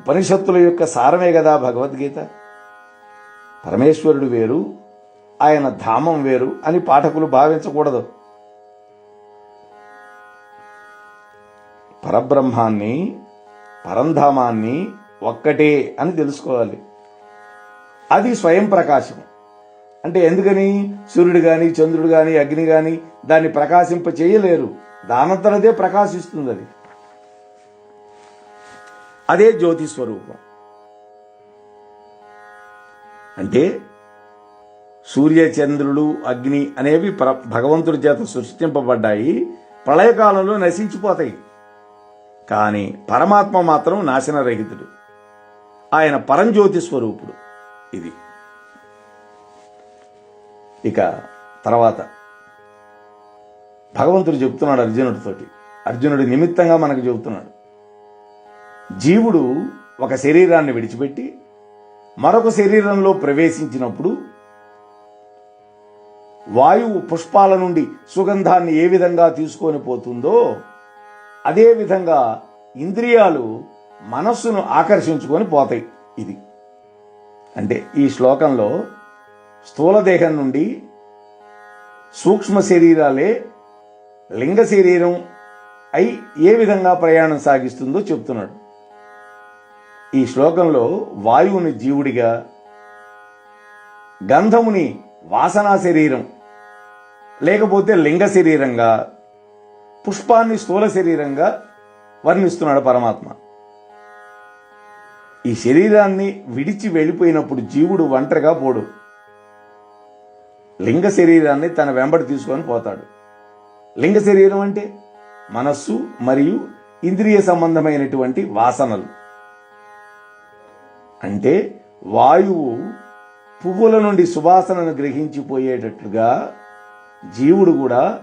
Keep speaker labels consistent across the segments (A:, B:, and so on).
A: ఉపనిషత్తుల యొక్క సారమే కదా భగవద్గీత? పరమేశ్వరుడు వేరు ఆయన ధామం వేరు అని పాఠకులు భావించకూడదు. పరబ్రహ్మాన్ని పరంధామాన్ని ఒక్కటే అని తెలుసుకోవాలి. అది స్వయం ప్రకాశం. అంటే ఎందుకని? సూర్యుడు కానీ చంద్రుడు కానీ అగ్ని కానీ దాన్ని ప్రకాశింప చేయలేరు దానంతరదే ప్రకాశిస్తుంది అది. అదే జ్యోతి స్వరూపం. అంటే సూర్య చంద్రుడు అగ్ని అనేవి ప్ర భగవంతుడి చేత సృష్టింపబడ్డాయి ప్రళయకాలంలో నశించిపోతాయి. కానీ పరమాత్మ మాత్రం నాశనరహితుడు. ఆయన పరంజ్యోతి స్వరూపుడు ఇది. ఇక తర్వాత భగవంతుడు చెప్తున్నాడు అర్జునుడితోటి. అర్జునుడి నిమిత్తంగా మనకు చెబుతున్నాడు. జీవుడు ఒక శరీరాన్ని విడిచిపెట్టి మరొక శరీరంలో ప్రవేశించినప్పుడు వాయువు పుష్పాల నుండి సుగంధాన్ని ఏ విధంగా తీసుకొని పోతుందో అదే విధంగా ఇంద్రియాలు మనస్సును ఆకర్షించుకొని పోతాయి. ఇది అంటే ఈ శ్లోకంలో స్థూలదేహం నుండి సూక్ష్మ శరీరాలే లింగ శరీరం అయి ఏ విధంగా ప్రయాణం సాగిస్తుందో చెప్తున్నాడు. ఈ శ్లోకంలో వాయువుని జీవుడిగా గంధముని వాసనా శరీరం లేకపోతే లింగ శరీరంగా పుష్పాన్ని స్థూల శరీరంగా వర్ణిస్తున్నాడు పరమాత్మ. ఈ శరీరాన్ని విడిచి వెళ్ళిపోయినప్పుడు జీవుడు ఒంటరిగా పోడు. లింగ శరీరాన్ని తన వెంబడి తీసుకొని పోతాడు. లింగ శరీరం అంటే మనస్సు మరియు ఇంద్రియ సంబంధమైనటువంటి వాసనలు. అంటే వాయువు పువ్వుల నుండి సువాసనను గ్రహించిపోయేటట్లుగా జీవుడు కూడా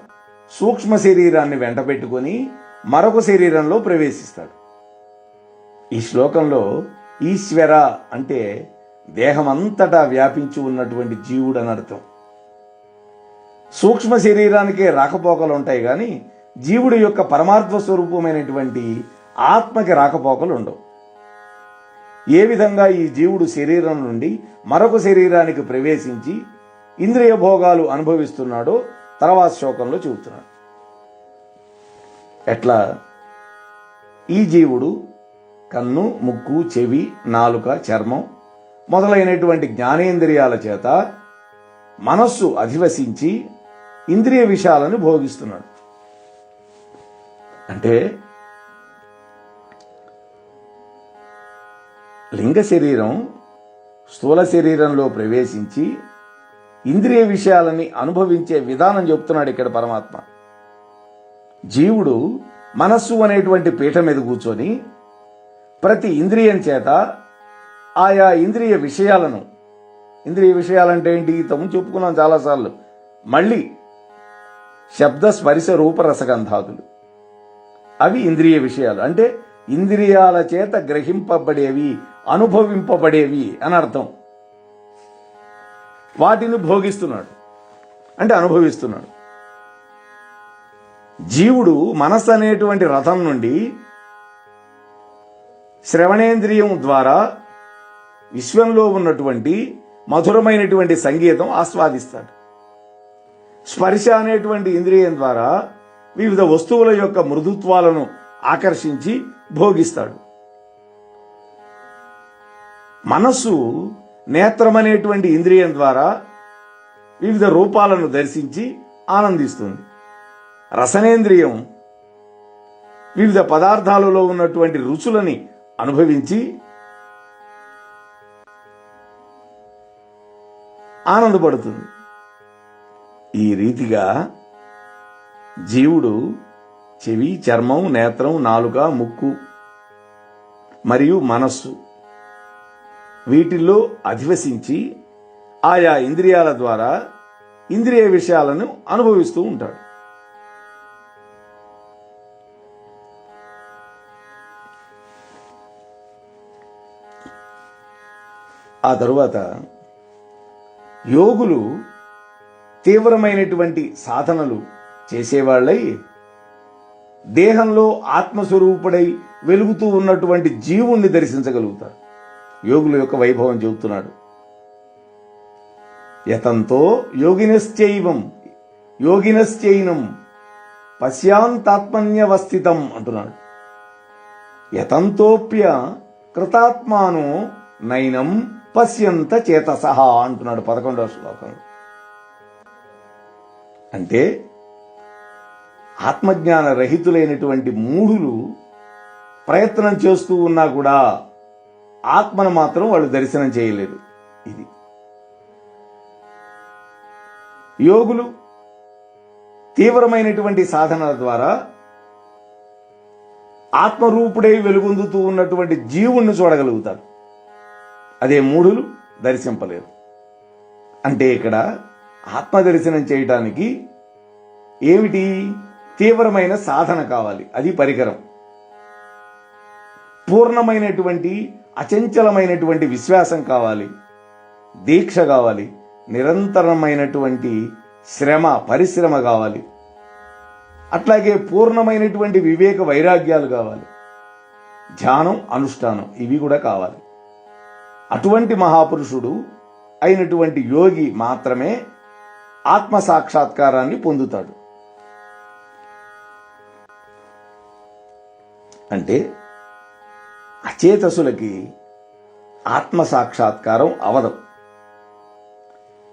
A: సూక్ష్మ శరీరాన్ని వెంటబెట్టుకొని మరొక శరీరంలో ప్రవేశిస్తాడు. ఈ శ్లోకంలో ఈశ్వర అంటే దేహమంతటా వ్యాపించి ఉన్నటువంటి జీవుడు అని అర్థం. సూక్ష్మ శరీరానికే రాకపోకలు ఉంటాయి కానీ జీవుడి యొక్క పరమార్థ స్వరూపమైనటువంటి ఆత్మకి రాకపోకలు ఉండవు ఏ విధంగా ఈ జీవుడు శరీరం నుండి మరొక శరీరానికి ప్రవేశించి ఇంద్రియ భోగాలు అనుభవిస్తున్నాడో తర్వాత శ్లోకంలో చెబుతున్నాడు. ఎట్లా? ఈ జీవుడు కన్ను ముక్కు చెవి నాలుక చర్మం మొదలైనటువంటి జ్ఞానేంద్రియాల చేత మనస్సు అధివసించి ఇంద్రియ విషయాలను భోగిస్తున్నాడు. అంటే లింగ శరీరం స్థూల శరీరంలో ప్రవేశించి ఇంద్రియ విషయాలని అనుభవించే విధానం చెప్తున్నాడు ఇక్కడ పరమాత్మ. జీవుడు మనస్సు అనేటువంటి పీఠ మీద కూర్చొని ప్రతి ఇంద్రియం చేత ఆయా ఇంద్రియ విషయాలను ఇంద్రియ విషయాలంటే ఏంటి? తము చెప్పుకున్నాం చాలాసార్లు. మళ్ళీ శబ్ద స్పరిశ రూపరసగంధాదులు అవి ఇంద్రియ విషయాలు. అంటే ఇంద్రియాల చేత గ్రహింపబడేవి. అనుభవింపబడేవి అని అర్థం. వాటిని భోగిస్తున్నాడు. అంటే అనుభవిస్తున్నాడు. జీవుడు మనస్సు అనేటువంటి రథం నుండి శ్రవణేంద్రియం ద్వారా విశ్వంలో ఉన్నటువంటి మధురమైనటువంటి సంగీతం ఆస్వాదిస్తాడు. స్పర్శ అనేటువంటి ఇంద్రియం ద్వారా వివిధ వస్తువుల యొక్క మృదుత్వాలను ఆకర్షించి భోగిస్తాడు. మనస్సు నేత్రమనేటువంటి ఇంద్రియం ద్వారా వివిధ రూపాలను దర్శించి ఆనందిస్తుంది. రసనేంద్రియం వివిధ పదార్థాలలో ఉన్నటువంటి రుచులని అనుభవించి ఆనందపడుతుంది. ఈ రీతిగా జీవుడు చెవి చర్మం నేత్రం నాలుక ముక్కు మరియు మనస్సు వీటిల్లో అధివసించి ఆయా ఇంద్రియాల ద్వారా ఇంద్రియ విషయాలను అనుభవిస్తూ ఉంటాడు. ఆ తరువాత యోగులు తీవ్రమైనటువంటి సాధనలు చేసేవాళ్ళై దేహంలో ఆత్మస్వరూపుడై వెలుగుతూ ఉన్నటువంటి జీవుణ్ణి దర్శించగలుగుతారు. యోగుల యొక్క వైభవం చెబుతున్నాడు. యతంతో యోగినశ్చైవం యోగినశ్చైనం పశ్యాంతాత్మన్యవస్థితం అంటున్నాడు. యతంతోప్య కృతాత్మాను నైనం పశ్యంత చేతసహ అంటున్నాడు పదకొండవ శ్లోకంలో అంటే ఆత్మజ్ఞాన రహితులైనటువంటి మూఢులు ప్రయత్నం చేస్తూ ఉన్నా కూడా ఆత్మను మాత్రం వాళ్ళు దర్శనం చేయలేరు ఇది. యోగులు తీవ్రమైనటువంటి సాధనల ద్వారా ఆత్మరూపుడై వెలుగొందుతూ ఉన్నటువంటి జీవుణ్ణి చూడగలుగుతారు. అదే మూఢులు దర్శింపలేరు. అంటే ఇక్కడ ఆత్మ దర్శనం చేయటానికి ఏమిటి? తీవ్రమైన సాధన కావాలి. అది పరికరం. పూర్ణమైనటువంటి అచంచలమైనటువంటి విశ్వాసం కావాలి దీక్ష కావాలి నిరంతరమైనటువంటి శ్రమ పరిశ్రమ కావాలి. అట్లాగే పూర్ణమైనటువంటి వివేక వైరాగ్యాలు కావాలి. ధ్యానం అనుష్ఠానం ఇవి కూడా కావాలి. అటువంటి మహాపురుషుడు అయినటువంటి యోగి మాత్రమే ఆత్మ సాక్షాత్కారాన్ని పొందుతాడు. అంటే అచేతసులకి ఆత్మ సాక్షాత్కారం అవదం.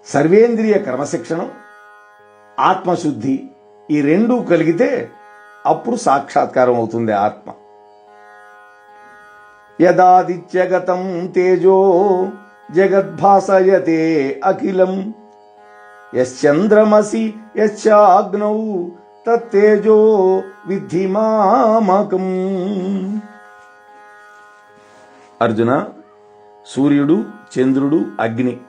A: సర్వేంద్రియ క్రమశిక్షణం ఆత్మశుద్ధి ఈ రెండూ కలిగితే అప్పుడు సాక్షాత్కారం అవుతుంది ఆత్మ. యదాదిత్యగతం తేజో జగద్భాసయతే అఖిలం. యశ్చంద్రమసి యశ్చాగ్నౌ తత్తేజో విద్ధి మామకం. అర్జున సూర్యుడు చంద్రుడు అగ్ని.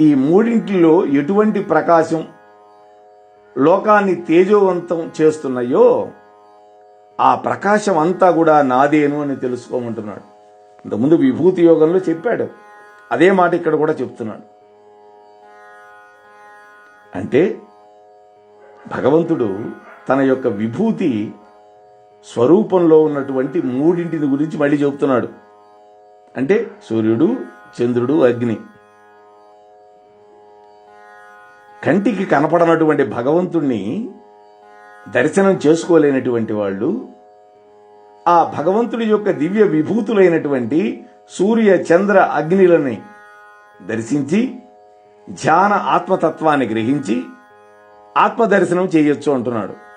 A: ఈ మూడింటిలో ఎటువంటి ప్రకాశం లోకాన్ని తేజోవంతం చేస్తున్నాయో ఆ ప్రకాశం అంతా కూడా నాదేను అని తెలుసుకోమంటున్నాడు. ఇంతకుముందు విభూతి యోగంలో చెప్పాడు. అదే మాట ఇక్కడ కూడా చెప్తున్నాడు. అంటే భగవంతుడు తన యొక్క విభూతి స్వరూపంలో ఉన్నటువంటి మూడింటిని గురించి మళ్ళీ చెబుతున్నాడు. అంటే సూర్యుడు చంద్రుడు అగ్ని. కంటికి కనపడనటువంటి భగవంతుణ్ణి దర్శనం చేసుకోలేనటువంటి వాళ్ళు ఆ భగవంతుడి యొక్క దివ్య విభూతులైనటువంటి సూర్య చంద్ర అగ్నిలని దర్శించి ధ్యాన ఆత్మతత్వాన్ని గ్రహించి ఆత్మదర్శనం చేయొచ్చు అంటున్నాడు.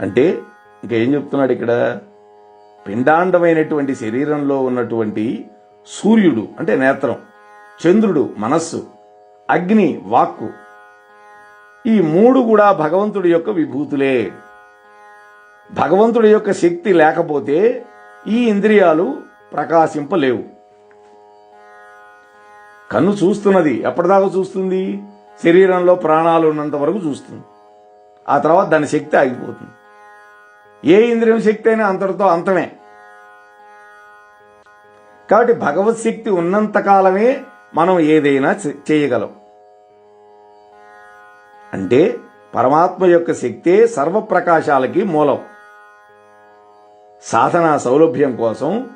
A: అంటే ఇంకా ఏం చెప్తున్నాడు ఇక్కడ? పిండాండమైనటువంటి శరీరంలో ఉన్నటువంటి సూర్యుడు అంటే నేత్రం చంద్రుడు మనస్సు అగ్ని వాక్కు ఈ మూడు కూడా భగవంతుడి యొక్క విభూతులే. భగవంతుడి యొక్క శక్తి లేకపోతే ఈ ఇంద్రియాలు ప్రకాశింపలేవు. కన్ను చూస్తున్నది ఎప్పటిదాకా చూస్తుంది? శరీరంలో ప్రాణాలు ఉన్నంత వరకు చూస్తుంది. ఆ తర్వాత దాని శక్తి ఆగిపోతుంది. ఏ ఇంద్రియం శక్తి అయినా అంతటితో అంతమే. కాబట్టి భగవత్ శక్తి ఉన్నంత కాలమే మనం ఏదైనా చేయగలం. అంటే పరమాత్మ యొక్క శక్తే సర్వప్రకాశాలకి మూలం. సాధన సౌలభ్యం కోసం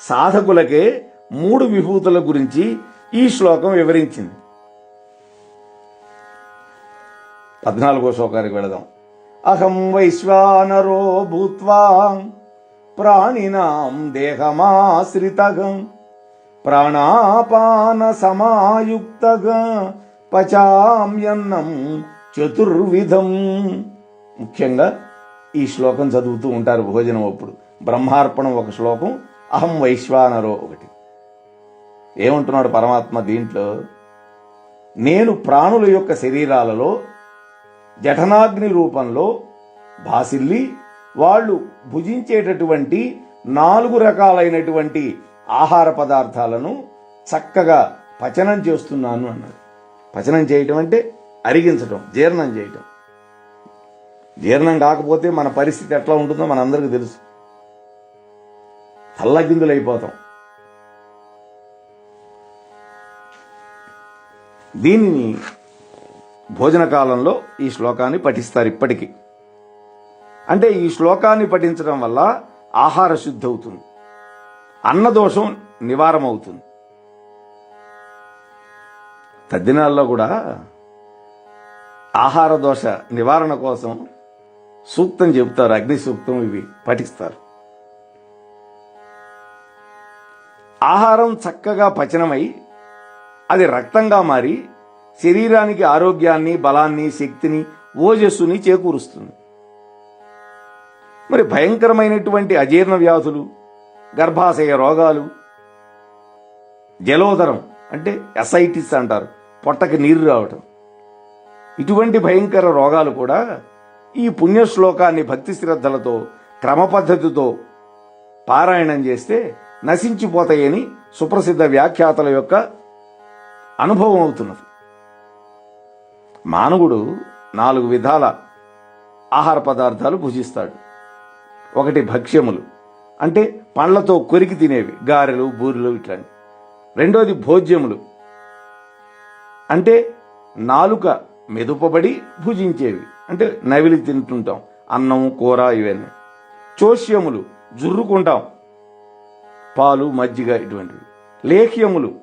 A: సాధకులకే మూడు విభూతుల గురించి ఈ శ్లోకం వివరించింది. పద్నాలుగో శ్లోకానికి వెళదాం. అహం వైశ్వానరో భూత్వా ప్రాణినాం దేహమాశ్రితగం ప్రాణాపాన సమాయుక్త పచామ్యన్నం చతుర్విధం. ముఖ్యంగా ఈ శ్లోకం చదువుతూ ఉంటారు భోజనం అప్పుడు. బ్రహ్మార్పణం ఒక శ్లోకం అహం వైశ్వానరో ఒకటి. ఏమంటున్నాడు పరమాత్మ దీంట్లో? నేను ప్రాణుల యొక్క శరీరాలలో జఠనాగ్ని రూపంలో భాసిల్లి వాళ్ళు భుజించేటటువంటి నాలుగు రకాలైనటువంటి ఆహార పదార్థాలను చక్కగా పచనం చేస్తున్నాను అన్నాడు. పచనం చేయటం అంటే అరిగించటం జీర్ణం చేయటం. జీర్ణం కాకపోతే మన పరిస్థితి ఎట్లా ఉంటుందో మనందరికీ తెలుసు. తల్లగిందులైపోతాం దీనిని భోజన కాలంలో ఈ శ్లోకాన్ని పఠిస్తారు ఇప్పటికీ. అంటే ఈ శ్లోకాన్ని పఠించడం వల్ల ఆహార శుద్ధి అవుతుంది అన్నదోషం నివారం అవుతుంది తద్దినాల్లో కూడా ఆహార దోష నివారణ కోసం సూక్తం చెబుతారు అగ్ని సూక్తం ఇవి పఠిస్తారు. ఆహారం చక్కగా పచనమై అది రక్తంగా మారి శరీరానికి ఆరోగ్యాన్ని బలాన్ని శక్తిని ఓజస్సుని చేకూరుస్తుంది. మరి భయంకరమైనటువంటి అజీర్ణ వ్యాధులు గర్భాశయ రోగాలు జలోదరం అంటే ఎసైటిస్ అంటారు పొట్టకి నీరు రావటం. ఇటువంటి భయంకర రోగాలు కూడా ఈ పుణ్యశ్లోకాన్ని భక్తి శ్రద్ధలతో క్రమపద్ధతితో పారాయణం చేస్తే నశించిపోతాయని సుప్రసిద్ధ వ్యాఖ్యాతల యొక్క అనుభవం అవుతున్నది. మానవుడు నాలుగు విధాల ఆహార పదార్థాలు భుజిస్తాడు. ఒకటి భక్ష్యములు. అంటే పండ్లతో కొరికి తినేవి గారెలు బూరెలు ఇట్లాంటి రెండోది భోజ్యములు. అంటే నాలుక మెదుపబడి భుజించేవి. అంటే నవిలి తింటుంటాం అన్నం కూర ఇవన్నీ. చోష్యములు జుర్రుకుంటాం పాలు మజ్జిగ ఇటువంటివి. లేహ్యములు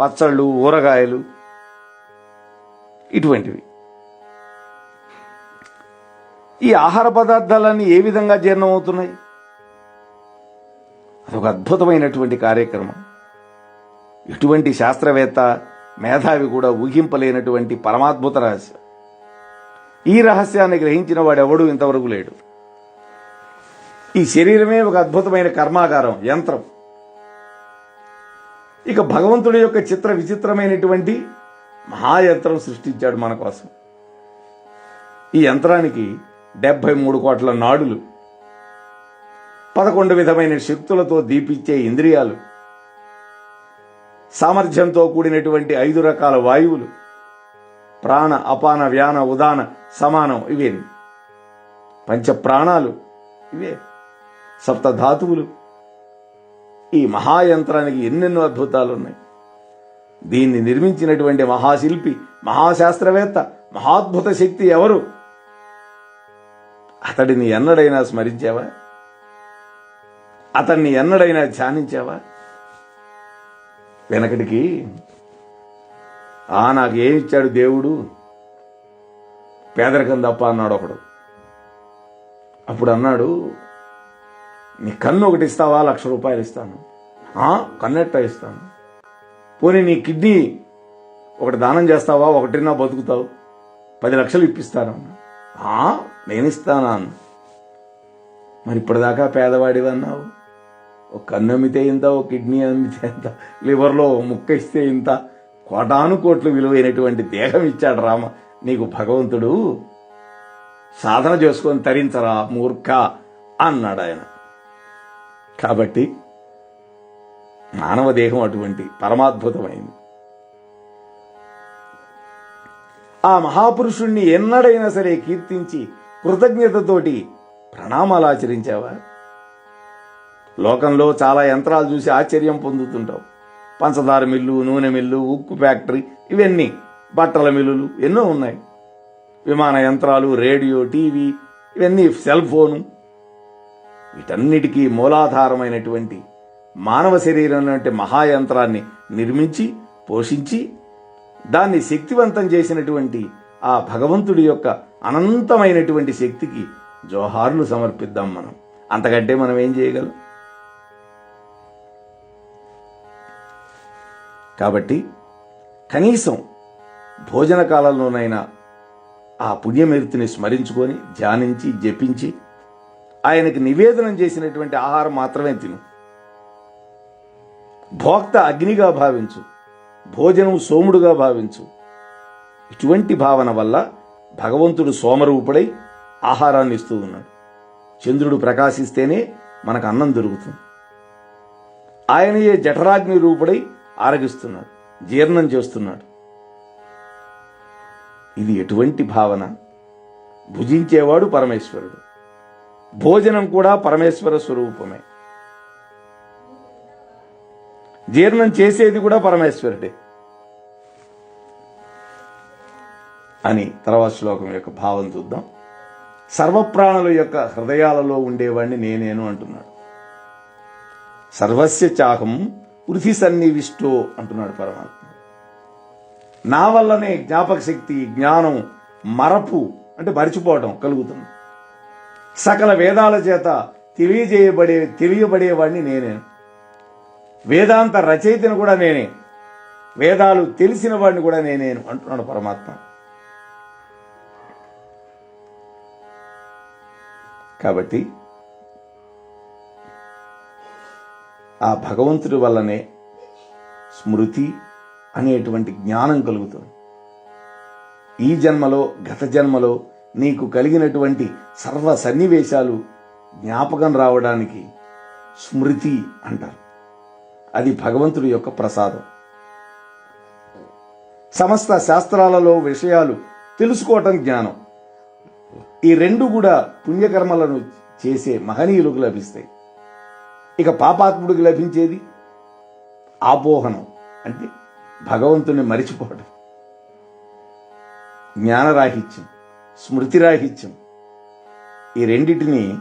A: పచ్చళ్ళు ఊరగాయలు ఇటువంటివి. ఈ ఆహార పదార్థాలన్నీ ఏ విధంగా జీర్ణమవుతున్నాయి? అదొక అద్భుతమైనటువంటి కార్యక్రమం. ఎటువంటి శాస్త్రవేత్త మేధావి కూడా ఊహింపలేనటువంటి పరమాద్భుత రహస్యం. ఈ రహస్యాన్ని గ్రహించిన వాడెవడూ ఇంతవరకు లేడు. ఈ శరీరమే ఒక అద్భుతమైన కర్మాగారం యంత్రం. ఇక భగవంతుడి యొక్క చిత్ర విచిత్రమైనటువంటి మహాయంత్రం సృష్టించాడు మన కోసం. ఈ యంత్రానికి డెబ్భై మూడు కోట్ల నాడులు పదకొండు విధమైన శక్తులతో దీపించే ఇంద్రియాలు సామర్థ్యంతో కూడినటువంటి ఐదు రకాల వాయువులు ప్రాణ అపాన వ్యాన ఉదాన సమానం ఇవే. పంచ ప్రాణాలు ఇవే. సప్త ధాతువులు. ఈ మహాయంత్రానికి ఎన్నెన్నో అద్భుతాలు ఉన్నాయి దీన్ని నిర్మించినటువంటి మహాశిల్పి మహాశాస్త్రవేత్త మహాద్భుత శక్తి ఎవరు? అతడిని ఎన్నడైనా స్మరించావా? అతన్ని ఎన్నడైనా ధ్యానించావా? వెనకటికి ఆ నాకు ఏమి ఇచ్చాడు దేవుడు? పేదరికం తప్ప అన్నాడు ఒకడు. అప్పుడు అన్నాడు నీ కన్ను ఒకటి ఇస్తావా? లక్ష రూపాయలు ఇస్తాను. "ఆ, కన్నెట్ట ఇస్తాను. పోనీ నీ కిడ్నీ ఒకటి దానం చేస్తావా? ఒకటినా బతుకుతావు? పది లక్షలు ఇప్పిస్తాను "ఆ, నేను ఇస్తానా అన్న. మరి ఇప్పటిదాకా పేదవాడివి అన్నావు. ఒక కన్ను అమ్మితే ఇంత ఒక కిడ్నీ అమ్మితే ఇంత లివర్లో ముక్క ఇస్తే ఇంత కోటాను కోట్లు విలువైనటువంటి దేహం ఇచ్చాడు రామ. నీకు భగవంతుడు సాధన చేసుకొని తరించరా మూర్ఖ అన్నాడు ఆయన కాబట్టి మానవ దేహం అటువంటి పరమాద్భుతమైంది. ఆ మహాపురుషుణ్ణి ఎన్నడైనా సరే కీర్తించి కృతజ్ఞతతోటి ప్రణామాలు ఆచరించావా? లోకంలో చాలా యంత్రాలు చూసి ఆశ్చర్యం పొందుతుంటావు. పంచదార మిల్లు నూనె మిల్లు ఉక్కు ఫ్యాక్టరీ ఇవన్నీ బట్టల మిల్లులు ఎన్నో ఉన్నాయి. విమాన యంత్రాలు రేడియో టీవీ ఇవన్నీ సెల్ ఫోను. వీటన్నిటికీ మూలాధారమైనటువంటి మానవ శరీరం లాంటి మహాయంత్రాన్ని నిర్మించి పోషించి దాన్ని శక్తివంతం చేసినటువంటి ఆ భగవంతుడి యొక్క అనంతమైనటువంటి శక్తికి జోహార్లు సమర్పిద్దాం మనం. అంతకంటే మనం ఏం చేయగలం? కాబట్టి కనీసం భోజన కాలంలోనైనా ఆ పుణ్యమూర్తిని స్మరించుకొని ధ్యానించి జపించి ఆయనకి నివేదనం చేసినటువంటి ఆహారం మాత్రమే తిను. భోక్త అగ్నిగా భావించు భోజనం సోముడుగా భావించు. ఇటువంటి భావన వల్ల భగవంతుడు సోమరూపుడై ఆహారాన్ని ఇస్తూ ఉన్నాడు. చంద్రుడు ప్రకాశిస్తేనే మనకు అన్నం దొరుకుతుంది. ఆయనయే జఠరాగ్ని రూపుడై ఆరగిస్తున్నాడు జీర్ణం చేస్తున్నాడు. ఇది ఎటువంటి భావన? భుజించేవాడు పరమేశ్వరుడు. భోజనం కూడా పరమేశ్వర స్వరూపమే. జీర్ణం చేసేది కూడా పరమేశ్వరుడే అని తర్వాత శ్లోకం యొక్క భావం చూద్దాం. సర్వప్రాణుల యొక్క హృదయాలలో ఉండేవాడిని నేనేను అంటున్నాడు. సర్వస్య చాహం వృథి సన్నివిష్టో అంటున్నాడు పరమాత్మ. నా వల్లనే జ్ఞాపక శక్తి జ్ఞానం మరపు అంటే మరిచిపోవడం కలుగుతుంది. సకల వేదాల చేత తెలియజేయబడే తెలియబడేవాడిని నేనేను. వేదాంత రచయితను కూడా నేనే. వేదాలు తెలిసిన వాడిని కూడా నేనేను అంటున్నాడు పరమాత్మ. కాబట్టి ఆ భగవంతుడి వల్లనే స్మృతి అనేటువంటి జ్ఞానం కలుగుతుంది. ఈ జన్మలో గత జన్మలో నీకు కలిగినటువంటి సర్వ సన్నివేశాలు జ్ఞాపకం రావడానికి స్మృతి అంటారు. అది భగవంతుడి యొక్క ప్రసాదం. సమస్త శాస్త్రాలలో విషయాలు తెలుసుకోవటం జ్ఞానం. ఈ రెండు కూడా పుణ్యకర్మలను చేసే మహనీయులకు లభిస్తాయి. ఇక పాపాత్ముడికి లభించేది ఆపోహనం అంటే భగవంతుని మరిచిపోవడం జ్ఞానరాహిత్యం స్మృతిరాహిత్యం ఈ రెండిటిని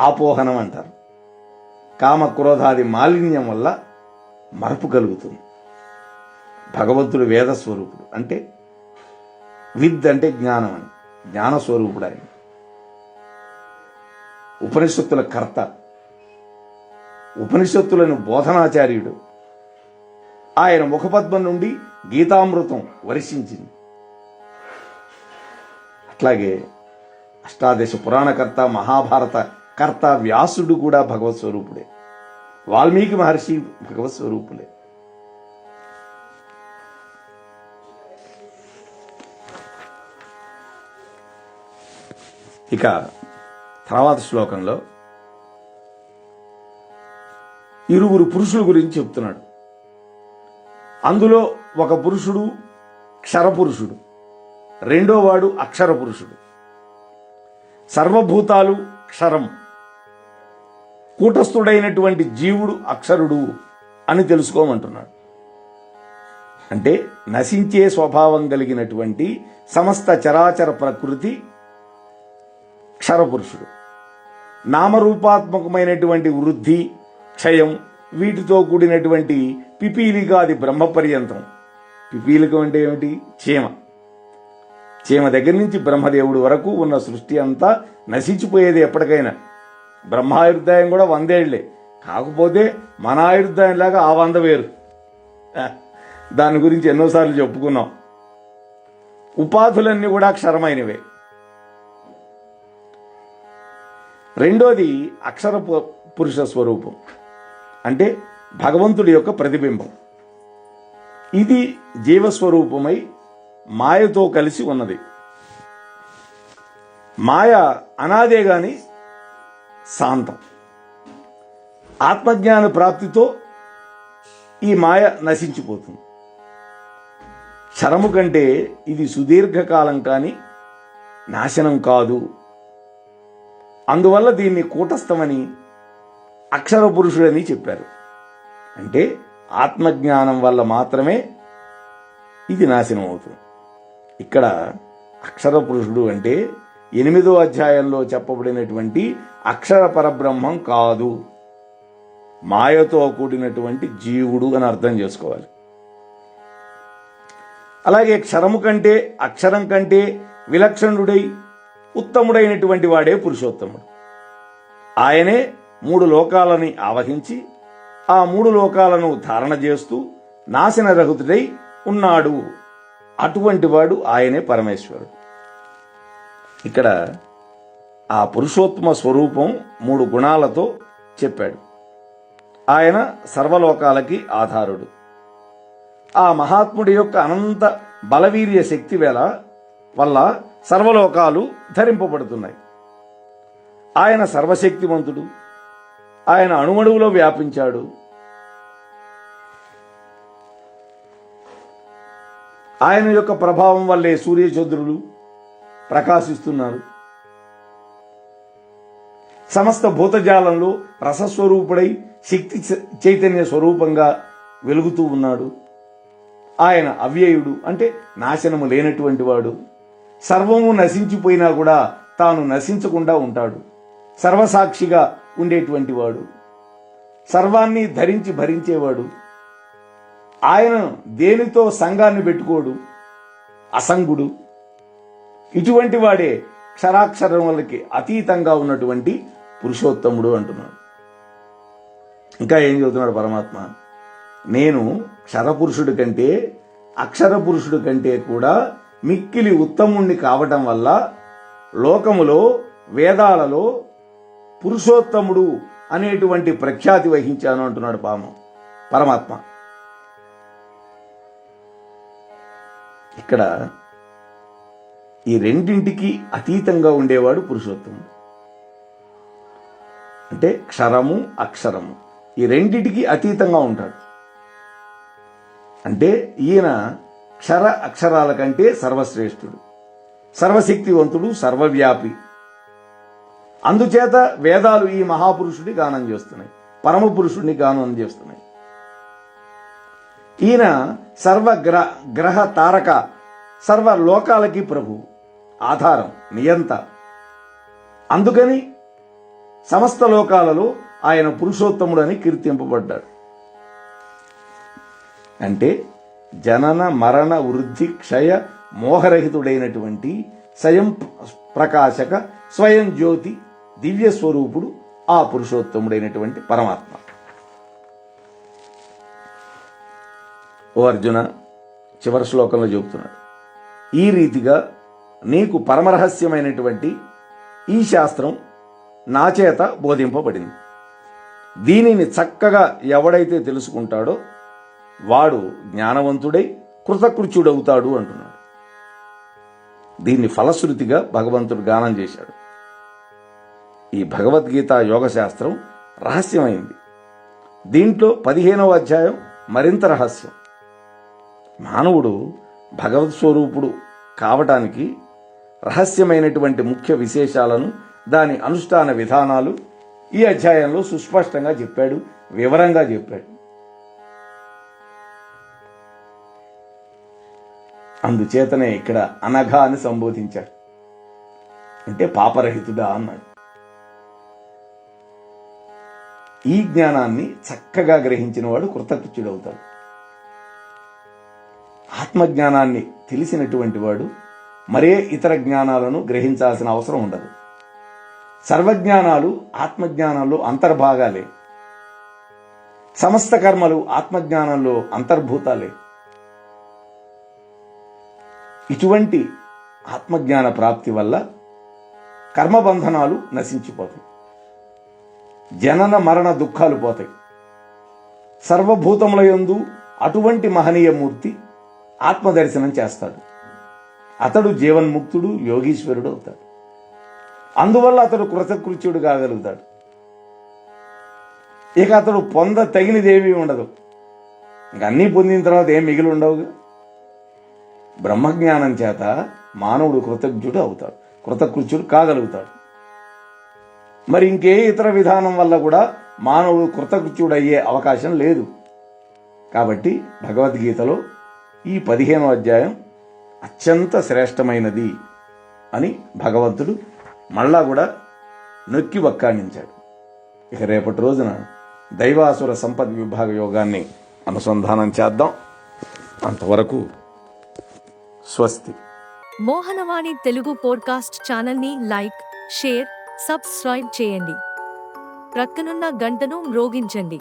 A: ఆపోహనం అంటారు. కామ క్రోధాది మాలిన్యం వల్ల మరపు కలుగుతుంది. భగవంతుడు వేద స్వరూపుడు. అంటే విద్ అంటే జ్ఞానం అని. జ్ఞాన స్వరూపుడు ఆయన. ఉపనిషత్తుల కర్త. ఉపనిషత్తులను బోధనాచార్యుడు. ఆయన ముఖపద్మం నుండి గీతామృతం వర్షించింది అట్లాగే అష్టాదశ పురాణకర్త మహాభారత కర్త వ్యాసుడు కూడా భగవత్ స్వరూపుడే. వాల్మీకి మహర్షి భగవత్ స్వరూపులే. ఇక తర్వాత శ్లోకంలో ఇరువురు పురుషుల గురించి చెప్తున్నాడు. అందులో ఒక పురుషుడు క్షరపురుషుడు రెండో వాడు అక్షర పురుషుడు సర్వభూతాలు క్షరం. కూటస్థుడైనటువంటి జీవుడు అక్షరుడు అని తెలుసుకోమంటున్నాడు. అంటే నశించే స్వభావం కలిగినటువంటి సమస్త చరాచర ప్రకృతి క్షరపురుషుడు. నామరూపాత్మకమైనటువంటి వృద్ధి క్షయం వీటితో కూడినటువంటి పిపీలికాది బ్రహ్మపర్యంతం. పిపీలికం అంటే ఏమిటి? చీమ చీమ దగ్గర నుంచి బ్రహ్మదేవుడు వరకు ఉన్న సృష్టి అంతా నశించిపోయేది ఎప్పటికైనా. బ్రహ్మాయుర్దాయం కూడా వందేళ్ళే. కాకపోతే మన ఆయుర్దాయం లాగా ఆ వంద వేరు. దాని గురించి ఎన్నోసార్లు చెప్పుకున్నాం. ఉపాధులన్నీ కూడా క్షరమైనవే రెండోది అక్షర పురుష స్వరూపం. అంటే భగవంతుడి యొక్క ప్రతిబింబం. ఇది జీవస్వరూపమై మాయతో కలిసి ఉన్నది. మాయ అనాదే కానీ శాంతం. ఆత్మజ్ఞాన ప్రాప్తితో ఈ మాయ నశించిపోతుంది. చరము కంటే ఇది సుదీర్ఘకాలం కానీ నాశనం కాదు. అందువల్ల దీన్ని కూటస్థమని అక్షర పురుషుడని చెప్పారు. అంటే ఆత్మజ్ఞానం వల్ల మాత్రమే ఇది నాశనం అవుతుంది ఇక్కడ అక్షర పురుషుడు అంటే ఎనిమిదో అధ్యాయంలో చెప్పబడినటువంటి అక్షర పరబ్రహ్మం కాదు. మాయతో కూడినటువంటి జీవుడు అని అర్థం చేసుకోవాలి. అలాగే క్షరము కంటే అక్షరం కంటే విలక్షణుడై ఉత్తముడైనటువంటి వాడే పురుషోత్తముడు. ఆయనే మూడు లోకాలని ఆవహించి ఆ మూడు లోకాలను ధారణ చేస్తూ నాశన రహుతుడై ఉన్నాడు. అటువంటి వాడు ఆయనే పరమేశ్వరుడు. ఇక్కడ ఆ పురుషోత్తమ స్వరూపం మూడు గుణాలతో చెప్పాడు. ఆయన సర్వలోకాలకి ఆధారుడు. ఆ మహాత్ముడి యొక్క అనంత బలవీర్య శక్తి వేళ వల్ల సర్వలోకాలు ధరింపబడుతున్నాయి. ఆయన సర్వశక్తివంతుడు. ఆయన అణువణువులో వ్యాపించాడు. ఆయన యొక్క ప్రభావం వల్లే సూర్యచంద్రులు ప్రకాశిస్తున్నారు. సమస్త భూతజాలంలో రసస్వరూపుడై శక్తి చ- చైతన్య స్వరూపంగా వెలుగుతూ ఉన్నాడు. ఆయన అవ్యయుడు అంటే నాశనము లేనటువంటి వాడు. సర్వము నశించిపోయినా కూడా తాను నశించకుండా ఉంటాడు. సర్వసాక్షిగా ఉండేటువంటి వాడు. సర్వాన్ని ధరించి భరించేవాడు. ఆయన దేనితో సంఘాన్ని పెట్టుకోడు? అసంగుడు. ఇటువంటి వాడే క్షరాక్షరములకి అతీతంగా ఉన్నటువంటి పురుషోత్తముడు అంటున్నాడు. ఇంకా ఏం చెబుతున్నాడు పరమాత్మ? నేను క్షరపురుషుడి కంటే అక్షర పురుషుడి కంటే కూడా మిక్కిలి ఉత్తముణ్ణి కావటం వల్ల లోకములో వేదాలలో పురుషోత్తముడు అనేటువంటి ప్రఖ్యాతి వహించాను అంటున్నాడు పాము పరమాత్మ. ఇక్కడ ఈ రెండింటికి అతీతంగా ఉండేవాడు పురుషోత్తముడు. అంటే క్షరము అక్షరము. ఈ రెండిటికి అతీతంగా ఉంటాడు. అంటే ఈయన క్షర అక్షరాల కంటే సర్వశ్రేష్ఠుడు. సర్వశక్తివంతుడు సర్వవ్యాపి. అందుచేత వేదాలు ఈ మహాపురుషుడి గానం చేస్తున్నాయి. పరమ పురుషుడిని గానం చేస్తున్నాయి. ఈయన సర్వ గ్ర గ్రహ తారక సర్వ లోకాలకి ప్రభు. ఆధారం నియంత. అందుకని సమస్త లోకాలలో ఆయన పురుషోత్తముడని కీర్తింపబడ్డాడు. అంటే జనన మరణ వృద్ధి క్షయ మోహరహితుడైనటువంటి స్వయం ప్రకాశక స్వయం జ్యోతి దివ్య స్వరూపుడు ఆ పురుషోత్తముడైనటువంటి పరమాత్మ. ఓ అర్జున చివరి శ్లోకంలో చెబుతున్నాడు. ఈ రీతిగా నీకు పరమరహస్యమైనటువంటి ఈ శాస్త్రం నా చేత బోధింపబడింది. దీనిని చక్కగా ఎవడైతే తెలుసుకుంటాడో వాడు జ్ఞానవంతుడై కృతకృత్యుడవుతాడు అంటున్నాడు. దీన్ని ఫలశ్రుతిగా భగవంతుడు గానం చేశాడు. ఈ భగవద్గీత యోగశాస్త్రం రహస్యమైంది. దీంట్లో పదిహేనవ అధ్యాయం మరింత రహస్యం. మానవుడు భగవత్ స్వరూపుడు కావటానికి రహస్యమైనటువంటి ముఖ్య విశేషాలను దాని అనుష్ఠాన విధానాలు ఈ అధ్యాయంలో సుస్పష్టంగా చెప్పాడు వివరంగా చెప్పాడు. అందుచేతనే ఇక్కడ అనఘ అని సంబోధించాడు. అంటే పాపరహితుడా అన్నాడు. ఈ జ్ఞానాన్ని చక్కగా గ్రహించిన వాడు కృతకృత్యుడవుతాడు ఆత్మజ్ఞానాన్ని తెలిసినటువంటి వాడు మరే ఇతర జ్ఞానాలను గ్రహించాల్సిన అవసరం ఉండదు. సర్వజ్ఞానాలు ఆత్మజ్ఞానాల్లో అంతర్భాగాలే. సమస్త కర్మలు ఆత్మజ్ఞానంలో అంతర్భూతాలే. ఇటువంటి ఆత్మజ్ఞాన ప్రాప్తి వల్ల కర్మబంధనాలు నశించిపోతాయి. జనన మరణ దుఃఖాలు పోతాయి. సర్వభూతముల యందు అటువంటి మహనీయ మూర్తి ఆత్మదర్శనం చేస్తాడు. అతడు జీవన్ముక్తుడు యోగీశ్వరుడు అవుతాడు. అందువల్ల అతడు కృతకృత్యుడు కాగలుగుతాడు. ఇక అతడు పొంద తగినదేమీ ఉండదు. ఇంక అన్నీ పొందిన తర్వాత ఏం మిగిలి ఉండవుగా? బ్రహ్మజ్ఞానం చేత మానవుడు కృతజ్ఞుడు అవుతాడు. కృతకృత్యుడు కాగలుగుతాడు. మరి ఇంకే ఇతర విధానం వల్ల కూడా మానవుడు కృతకృత్యుడు అయ్యే అవకాశం లేదు. కాబట్టి భగవద్గీతలో ఈ పదిహేనో అధ్యాయం అత్యంత శ్రేష్టమైనది అని భగవంతుడు మళ్ళా కూడా నొక్కి వక్కాణించాడు. ఇక రేపటి రోజున దైవాసుర సంపద్ విభాగ యోగాన్ని అనుసంధానం చేద్దాం. అంతవరకు స్వస్తి.
B: మోహనవాణి తెలుగు పోడ్కాస్ట్ ఛానల్ని లైక్ షేర్ సబ్స్క్రైబ్ చేయండి. ప్రక్కనున్న గంటను మ్రోగించండి.